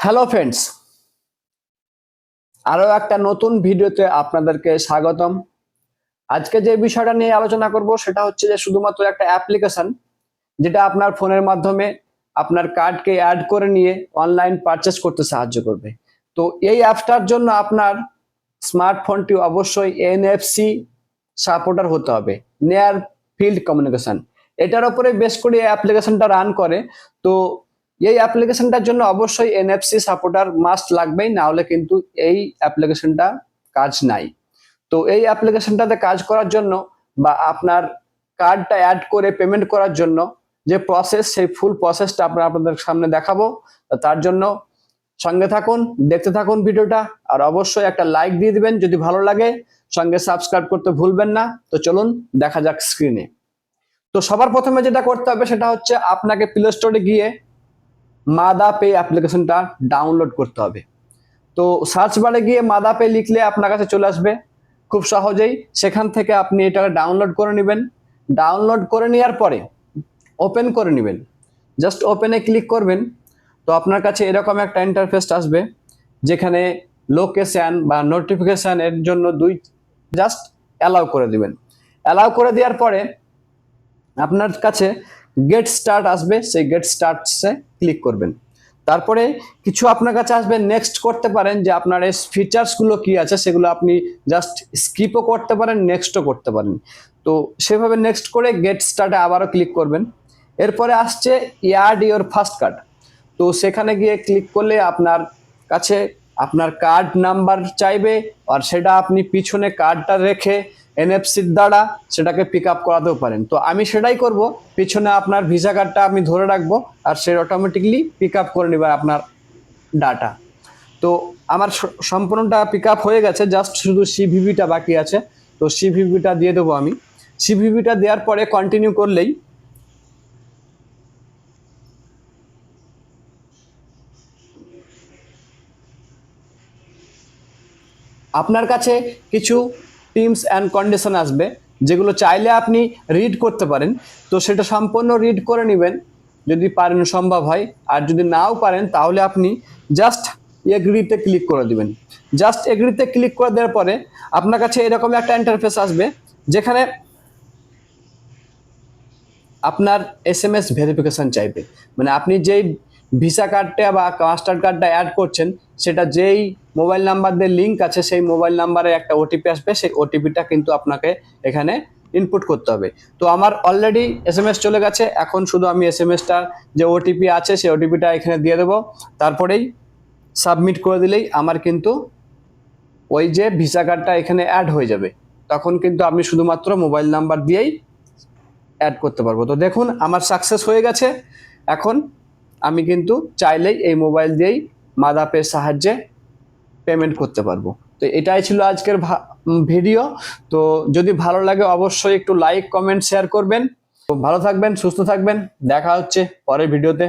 Hello friends আরও একটা নতুন ভিডিওতে আপনাদেরকে স্বাগতম। আজকে যে বিষয়টা নিয়ে আলোচনা করব সেটা হচ্ছে যে শুধুমাত্র একটা অ্যাপ্লিকেশন যেটা আপনার ফোনের মাধ্যমে আপনার কার্ডকে অ্যাড করে নিয়ে অনলাইন পারচেস করতে সাহায্য করবে। তো এই অ্যাপটার জন্য আপনার স্মার্টফোনটি অবশ্যই এনএফসি সাপোর্টার হতে হবে নেয়ার ফিল্ড কমিউনিকেশন এটার উপরে বেশ করে অ্যাপ্লিকেশনটা রান করে। তো এই অ্যাপ্লিকেশনটার জন্য অবশ্যই এনএফসি সাপোর্টার মাস্ট লাগবেই না হলে কিন্তু এই অ্যাপ্লিকেশনটা কাজ নাই। তো এই অ্যাপ্লিকেশনটাতে কাজ করার জন্য বা আপনার কার্ডটা অ্যাড করে পেমেন্ট করার জন্য যে প্রসেস সেই ফুল প্রসেসটা আপনার আপনাদের সামনে দেখাবো। তার জন্য সঙ্গে থাকুন, দেখতে থাকুন ভিডিওটা, আর অবশ্যই একটা লাইক দিয়ে দিবেন যদি ভালো লাগে। সঙ্গে সাবস্ক্রাইব করতে ভুলবেন না। তো চলুন, দেখা যাক স্ক্রিনে তো সবার প্রথমে যেটা করতে হবে সেটা হচ্ছে আপনাকে প্লে স্টোরে গিয়ে মাদা পে অ্যাপ্লিকেশনটা ডাউনলোড করতে হবে। তো সার্চ বারে গিয়ে মাদা পে লিখলে আপনার কাছে চলে আসবে। খুব সহজেই সেখান থেকে আপনি এটা ডাউনলোড করে নেবেন। ডাউনলোড করে নেওয়ার পরে ওপেন করে নেবেন। জাস্ট ওপেনে ক্লিক করবেন। তো আপনার কাছে এরকম একটা ইন্টারফেস আসবে, যেখানে লোকেশান বা নোটিফিকেশন এর জন্য দুই জাস্ট অ্যালাউ করে দিবেন। অ্যালাউ করে দেওয়ার পরে আপনার কাছে গেট স্টার্ট আসবে, সেই গেট স্টার্টসে ক্লিক করবেন। তারপরে কিছু আপনার কাছে আসবে নেক্সট করতে পারেন যে আপনার এই ফিচার্সগুলো কি আছে, সেগুলো আপনি জাস্ট স্কিপও করতে পারেন নেক্সটও করতে পারেন। তো সেভাবে নেক্সট করে গেট স্টার্টে আবারও ক্লিক করবেন। এরপরে আসছে ইয়ার্ড ইওর ফার্স্ট কার্ড তো সেখানে গিয়ে ক্লিক করলে আপনার কাছে আপনার কার্ড নাম্বার চাইবে আর সেটা আপনি পিছনে কার্ডটা রেখে এনএফসির দ্বারা সেটাকে পিক আপ করাতেও পারেন। তো আমি সেটাই করব। পিছনে আপনার ভিসা কার্ডটা আমি ধরে রাখব আর সে অটোমেটিকলি পিক আপ করে নেবে আপনার ডাটা তো আমার সম্পূর্ণটা পিক আপ হয়ে গেছে। জাস্ট শুধু সিভিভিটা বাকি আছে। তো সিভিভিটা দিয়ে দেবো আমি। সিভিভিটা দেওয়ার পরে কন্টিনিউ করলেই আপনার কাছে কিছু টিমস অ্যান্ড কন্ডিশন আসবে, যেগুলো চাইলে আপনি রিড করতে পারেন। তো সেটা সম্পূর্ণ রিড করে নেবেন, যদি পারেন সম্ভব হয়। আর যদি নাও পারেন, তাহলে আপনি জাস্ট এগ্রিতে ক্লিক করে দিবেন। জাস্ট এগ্রিতে ক্লিক করে দেওয়ার পরে আপনার কাছে এরকম একটা ইন্টারফেস আসবে, যেখানে আপনার এস এম এস ভেরিফিকেশান চাইবে। মানে আপনি যেই ভিসা কার্ডটা বা মাস্টার কার্ডটা অ্যাড করছেন, সেটা যেই মোবাইল নাম্বার দিয়ে লিঙ্ক আছে, সেই মোবাইল নাম্বারে একটা ওটিপি আসবে, সেই ওটিপিটা কিন্তু আপনাকে এখানে ইনপুট করতে হবে। তো আমার অলরেডি এস চলে গেছে, এখন শুধু আমি এস এম এসটার যে ওটিপি আছে, সেই ওটিপিটা এখানে দিয়ে দেবো। তারপরেই সাবমিট করে দিলেই আমার কিন্তু ওই যে ভিসা কার্ডটা এখানে অ্যাড হয়ে যাবে। তখন কিন্তু আমি শুধুমাত্র মোবাইল নাম্বার দিয়েই অ্যাড করতে পারব। তো দেখুন, আমার সাকসেস হয়ে গেছে। এখন আমি কিন্তু চাইলেই এই মোবাইল দিয়েই মাদাপের সাহায্যে পেমেন্ট করতে পারব। তো এটাই ছিল আজকের ভিডিও তো যদি ভালো লাগে অবশ্যই একটু লাইক কমেন্ট শেয়ার করবেন। ভালো থাকবেন, সুস্থ থাকবেন। দেখা হচ্ছে পরের ভিডিওতে